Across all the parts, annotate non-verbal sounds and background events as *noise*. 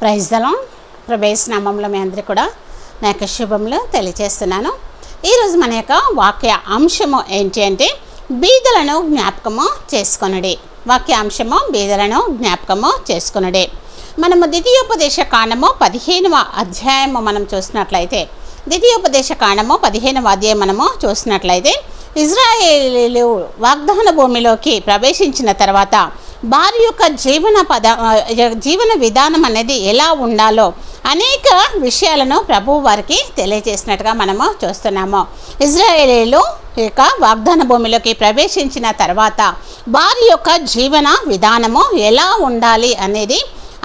ప్రైజ్దలం ప్రభేశ్ నామంలో మీ అందరికీ కూడా నా యొక్క శుభములు తెలియజేస్తున్నాను. ఈరోజు మన యొక్క వాక్య అంశము ఏంటి అంటే బీదలను జ్ఞాపకము చేసుకొనుడి. వాక్య అంశము బీదలను జ్ఞాపకము చేసుకొనుడి. మనము ద్వితీయోపదేశ కాండము పదిహేనవ అధ్యాయము మనం చూసినట్లయితే ద్వితీయోపదేశ కాండము పదిహేనవ అధ్యాయం మనము చూసినట్లయితే ఇజ్రాయేలీలు వాగ్దాన భూమిలోకి ప్రవేశించిన తర్వాత వారి యొక్క జీవన పద జీవన విధానం అనేది ఎలా ఉండాలో అనేక విషయాలను ప్రభు వారికి తెలియజేసినట్టుగా మనము చూస్తున్నాము. ఇజ్రాయేలీలు యొక్క వాగ్దాన భూమిలోకి ప్రవేశించిన తర్వాత వారి యొక్క జీవన విధానము ఎలా ఉండాలి అనేది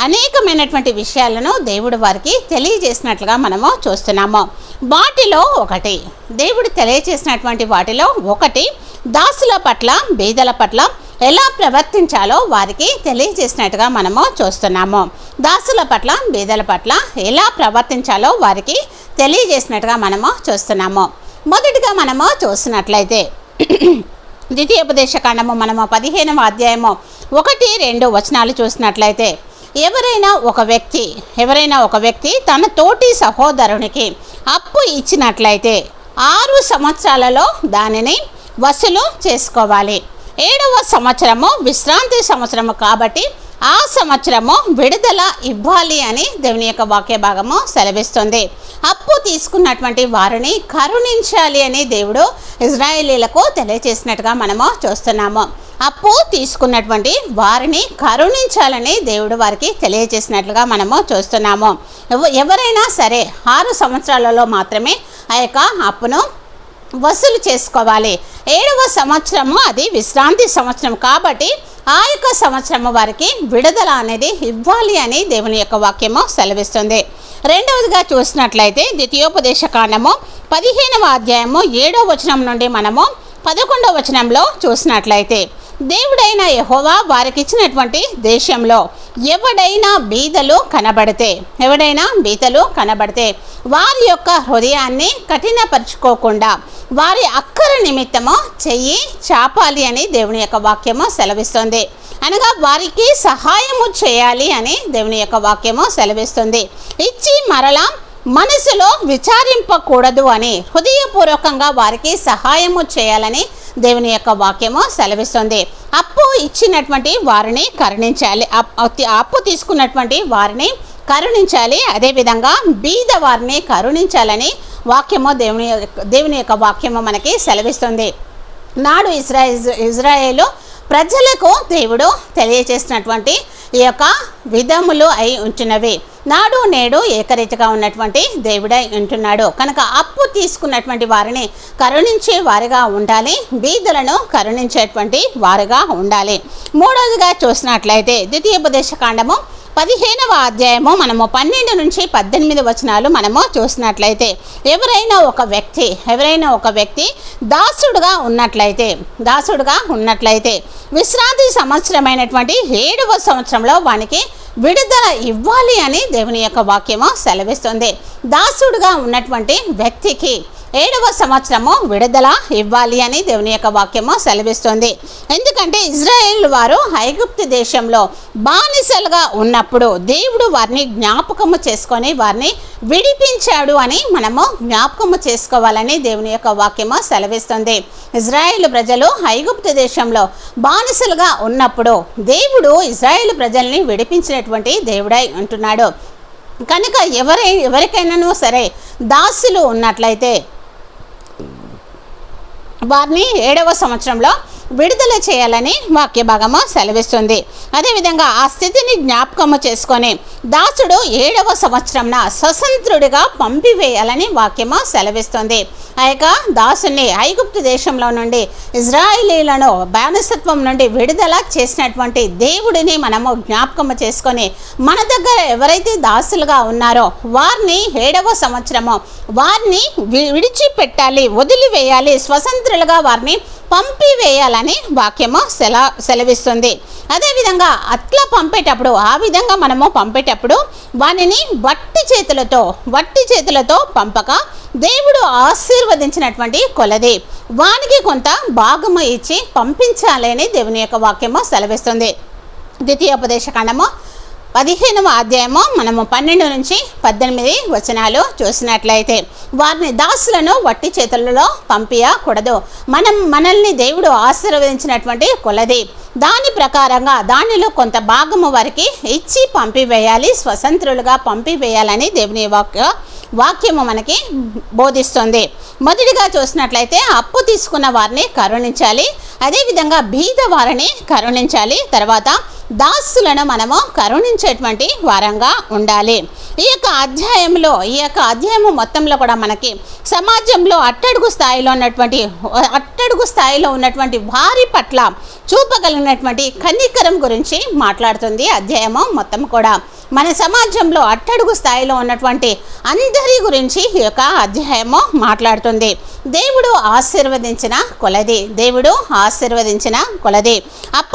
అనేకమైనటువంటి విషయాలను దేవుడు వారికి తెలియజేసినట్లుగా మనము చూస్తున్నాము. వాటిలో ఒకటి దేవుడు తెలియజేసినటువంటి వాటిలో ఒకటి దాసుల పట్ల బీదల పట్ల ఎలా ప్రవర్తించాలో వారికి తెలియజేసినట్టుగా మనము చూస్తున్నాము. దాసుల పట్ల బీదల పట్ల ఎలా ప్రవర్తించాలో వారికి తెలియజేసినట్టుగా మనము చూస్తున్నాము. మొదటిగా మనము చూసినట్లయితే *clears throat* ద్వితీయోపదేశ కాండము మనము పదిహేనవ అధ్యాయము ఒకటి రెండు వచనాలు చూసినట్లయితే ఎవరైనా ఒక వ్యక్తి ఎవరైనా ఒక వ్యక్తి తన తోటి సహోదరునికి అప్పు ఇచ్చినట్లయితే ఆరు సంవత్సరాలలో దానిని వసూలు చేసుకోవాలి. ఏడవ సంవత్సరము విశ్రాంతి సంవత్సరము కాబట్టి ఆ సంవత్సరము విడుదల ఇవ్వాలి అని దేవుని యొక్క వాక్య భాగము సెలవిస్తుంది. అప్పు తీసుకున్నటువంటి వారిని కరుణించాలి అని దేవుడు ఇజ్రాయేలీలకు తెలియచేసినట్టుగా మనము చూస్తున్నాము. అప్పు తీసుకున్నటువంటి వారిని కరుణించాలని దేవుడు వారికి తెలియజేసినట్లుగా మనము చూస్తున్నాము. ఎవరైనా సరే ఆరు సంవత్సరాలలో మాత్రమే ఆ యొక్క అప్పును వసూలు చేసుకోవాలి. ఏడవ సంవత్సరము అది విశ్రాంతి సంవత్సరం కాబట్టి ఆ యొక్క సంవత్సరము వారికి విడుదల అనేది ఇవ్వాలి అని దేవుని యొక్క వాక్యము సెలవిస్తుంది. రెండవదిగా చూసినట్లయితే ద్వితీయోపదేశ కాండము పదిహేనవ అధ్యాయము ఏడవ వచనం నుండి మనము పదకొండవ వచనంలో చూసినట్లయితే దేవుడైన యహోవా వారికి ఇచ్చినటువంటి దేశంలో ఎవడైనా బీదలు కనబడితే ఎవడైనా బీదలు కనబడితే వారి యొక్క హృదయాన్ని కఠినపరుచుకోకుండా వారి అక్కర నిమిత్తము చెయ్యి చాపాలి అని దేవుని యొక్క వాక్యము సెలవిస్తుంది. అనగా వారికి సహాయము చేయాలి అని దేవుని యొక్క వాక్యము సెలవిస్తుంది. ఇచ్చి మరలా మనసులో విచారింపకూడదు అని హృదయపూర్వకంగా వారికి సహాయము చేయాలని దేవుని యొక్క వాక్యము సెలవిస్తుంది. అప్పు ఇచ్చినటువంటి వారిని కరుణించాలి. అప్- అప్పు తీసుకున్నటువంటి వారిని కరుణించాలి. అదేవిధంగా బీద వారిని కరుణించాలని వాక్యము దేవుని దేవుని యొక్క వాక్యము మనకి సెలవిస్తుంది. నాడు ఇజ్రా ఇజ్రాయేలు ప్రజలకు దేవుడు తెలియచేసినటువంటి ఈ యొక్క విధములు అయి ఉంచినవి. నాడు నేడు ఏకరీతిగా ఉన్నటువంటి దేవుడై ఉంటున్నాడు. కనుక అప్పు తీసుకున్నటువంటి వారిని కరుణించే వారిగా ఉండాలి. బీదులను కరుణించేటువంటి వారిగా ఉండాలి. మూడవదిగా చూసినట్లయితే ద్వితీయోపదేశ కాండము పదిహేనవ అధ్యాయము మనము పన్నెండు నుంచి పద్దెనిమిది వచనాలు మనము చూసినట్లయితే ఎవరైనా ఒక వ్యక్తి ఎవరైనా ఒక వ్యక్తి దాసుడుగా ఉన్నట్లయితే దాసుడుగా ఉన్నట్లయితే విశ్రాంతి సంవత్సరమైనటువంటి ఏడవ సంవత్సరంలో వానికి విడుదల ఇవ్వాలి అని దేవుని యొక్క వాక్యము సెలవిస్తుంది. దాసుడుగా ఉన్నటువంటి వ్యక్తికి ఏడవ సంవత్సరము విడుదల ఇవ్వాలి అని దేవుని యొక్క వాక్యము సెలవిస్తుంది. ఎందుకంటే ఇజ్రాయేల్ వారు ఐగుప్తు దేశంలో బానిసలుగా ఉన్నప్పుడు దేవుడు వారిని జ్ఞాపకము చేసుకొని వారిని విడిపించాడు అని మనము జ్ఞాపకము చేసుకోవాలని దేవుని యొక్క వాక్యము సెలవిస్తుంది. ఇజ్రాయేల్ ప్రజలు ఐగుప్తు దేశంలో బానిసలుగా ఉన్నప్పుడు దేవుడు ఇజ్రాయేల్ ప్రజల్ని విడిపించినటువంటి దేవుడై ఉంటున్నాడు. కనుక ఎవరై ఎవరికైనాను సరే దాసులు ఉన్నట్లయితే వారిని ఏడవ సంవత్సరంలో విడుదల చేయాలని వాక్య భాగము సెలవిస్తుంది. అదేవిధంగా ఆ స్థితిని జ్ఞాపకము చేసుకొని దాసుడు ఏడవ సంవత్సరంన స్వతంత్రుడిగా పంపివేయాలని వాక్యము సెలవిస్తుంది. ఆ యొక్క దాసుని ఐగుప్తు దేశంలో నుండి ఇజ్రాయిలీలను బానిసత్వం నుండి విడుదల చేసినటువంటి దేవుడిని మనము జ్ఞాపకము చేసుకొని మన దగ్గర ఎవరైతే దాసులుగా ఉన్నారో వారిని ఏడవ సంవత్సరము వారిని విడిచిపెట్టాలి వదిలివేయాలి స్వతంత్రులుగా వారిని పంపివేయాలని వాక్యము సెల సెలవిస్తుంది. అదేవిధంగా అట్లా పంపేటప్పుడు ఆ విధంగా మనము పంపేటప్పుడు వానిని వట్టి చేతులతో వట్టి చేతులతో పంపక దేవుడు ఆశీర్వదించినటువంటి కొలది. వానికి కొంత భాగము ఇచ్చి పంపించాలని దేవుని యొక్క వాక్యము సెలవిస్తుంది. ద్వితీయోపదేశ కాండము పదిహేనవ అధ్యాయము మనము పన్నెండు నుంచి పద్దెనిమిది వచనాలు చూసినట్లయితే వారిని దాసులను వట్టి చేతులలో పంపించకూడదు మనం మనల్ని దేవుడు ఆశీర్వదించినటువంటి కొలది. దాని ప్రకారంగా దానిలో కొంత భాగము వారికి ఇచ్చి పంపివేయాలి స్వతంత్రులుగా పంపివేయాలని దేవుని వాక్య వాక్యము మనకి బోధిస్తుంది. మొదటిగా చూసినట్లయితే అప్పు తీసుకున్న వారిని కరుణించాలి. అదేవిధంగా బీద వారిని కరుణించాలి. తర్వాత దాసులను మనము కరుణించేటువంటి వారంగా ఉండాలి. ఈ యొక్క అధ్యాయంలో ఈ యొక్క అధ్యాయము మొత్తంలో కూడా మనకి సమాజంలో అట్టడుగు స్థాయిలో ఉన్నటువంటి అట్టడుగు స్థాయిలో ఉన్నటువంటి వారి పట్ల చూపగలిగినటువంటి కన్నికరం గురించి మాట్లాడుతుంది అధ్యాయము మొత్తం కూడా. మన సమాజంలో అట్టడుగు స్థాయిలో ఉన్నటువంటి అందరి గురించి ఈ యొక్క అధ్యాయము మాట్లాడుతుంది. దేవుడు ఆశీర్వదించిన కొలది. దేవుడు ఆశీర్వదించిన కొలది.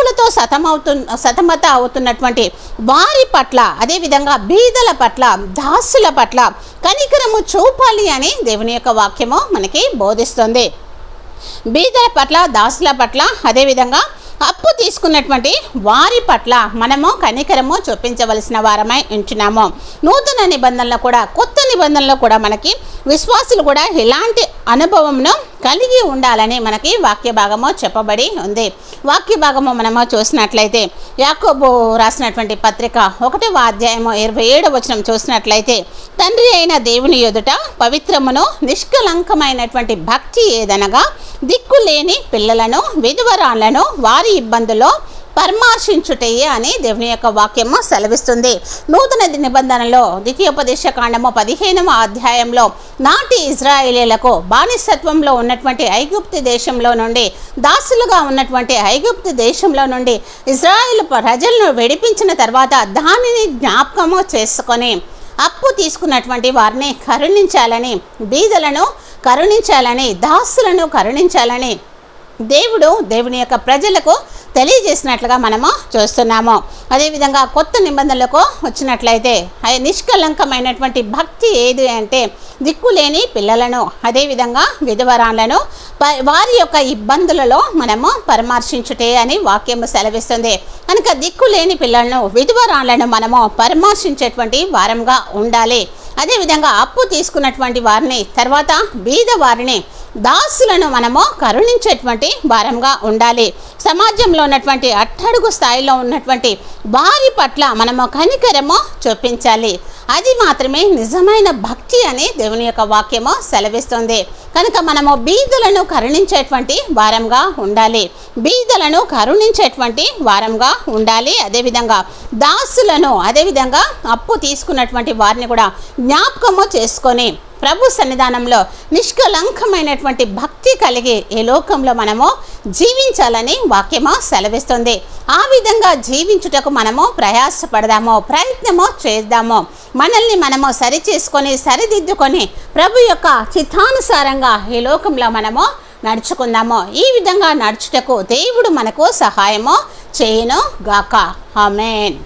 అప్పులతో సతమవుతు సతమత అవుతున్నటువంటి వారి పట్ల అదేవిధంగా బీదల పట్ల దాసుల పట్ల కనికరము చూపాలి అని దేవుని యొక్క వాక్యము మనకి బోధిస్తుంది. బీదల పట్ల దాసుల పట్ల అదేవిధంగా అప్పు తీసుకున్నటువంటి వారి పట్ల మనము కనికరము చూపించవలసిన వారమై ఉంచున్నాము నూతన నిబంధనలు కూడా కొత్త నిబంధనలు కూడా మనకి విశ్వాసులు కూడా ఇలాంటి అనుభవంను కలిగి ఉండాలని మనకి వాక్య భాగము చెప్పబడి ఉంది. వాక్య భాగము మనము చూసినట్లయితే యాకోబు రాసినటువంటి పత్రిక ఒకటవ అధ్యాయము ఇరవై ఏడవ వచనం చూసినట్లయితే తండ్రి అయిన దేవుని ఎదుట పవిత్రమును నిష్కలంకమైనటువంటి భక్తి ఏదనగా దిక్కులేని పిల్లలను విధవరాలను వారి ఇబ్బందులో పరామర్శించుటయే అని దేవుని యొక్క వాక్యము సెలవిస్తుంది. నూతన నిబంధనలో ద్వితీయోపదేశ కాండము పదిహేనవ అధ్యాయంలో నాటి ఇజ్రాయేలీలకు బానిసత్వంలో ఉన్నటువంటి ఐగుప్తి దేశంలో నుండి దాసులుగా ఉన్నటువంటి ఐగుప్తు దేశంలో నుండి ఇజ్రాయిల్ ప్రజలను విడిపించిన తర్వాత దానిని జ్ఞాపకము చేసుకొని అప్పు తీసుకున్నటువంటి వారిని కరుణించాలని బీదలను కరుణించాలని దాసులను కరుణించాలని దేవుడు దేవుని యొక్క ప్రజలకు తెలియజేసినట్లుగా మనము చూస్తున్నాము. అదేవిధంగా కొత్త నిబంధనలకు వచ్చినట్లయితే అది నిష్కలంకమైనటువంటి భక్తి ఏది అంటే దిక్కులేని పిల్లలను అదేవిధంగా విధవరాలను వారి యొక్క ఇబ్బందులలో మనము పరామర్శించుటే అని వాక్యము సెలవిస్తుంది. కనుక దిక్కులేని పిల్లలను విధవరాలను మనము పరామర్శించేటువంటి వారంగా ఉండాలి. అదేవిధంగా అప్పు తీసుకున్నటువంటి వారిని తర్వాత బీద వారిని దాసులను మనము కరుణించేటువంటి భారంగా ఉండాలి. సమాజంలో ఉన్నటువంటి అట్టడుగు స్థాయిలో ఉన్నటువంటి వారి పట్ల మనము కనికరము చూపించాలి. అది మాత్రమే నిజమైన భక్తి అని దేవుని యొక్క వాక్యము సెలవిస్తుంది. కనుక మనము బీదలను కరుణించేటువంటి వారంగా ఉండాలి. బీదలను కరుణించేటువంటి వారంగా ఉండాలి. అదేవిధంగా దాసులను అదేవిధంగా అప్పు తీసుకున్నటువంటి వారిని కూడా జ్ఞాపకము చేసుకొని ప్రభు సన్నిధానంలో నిష్కలంకమైనటువంటి భక్తి కలిగి ఈ లోకంలో మనము జీవించాలని వాక్యము సెలవిస్తుంది. ఆ విధంగా జీవించుటకు మనము ప్రయాసపడదాము ప్రయత్నము చేద్దాము. మనల్ని మనము సరి చేసుకొని సరిదిద్దుకొని ప్రభు యొక్క చిత్తానుసారంగా ఈ లోకంలో మనము నడుచుకుందాము. ఈ విధంగా నడుచుటకు దేవుడు మనకు సహాయము చేయను గాక ఆమెన్.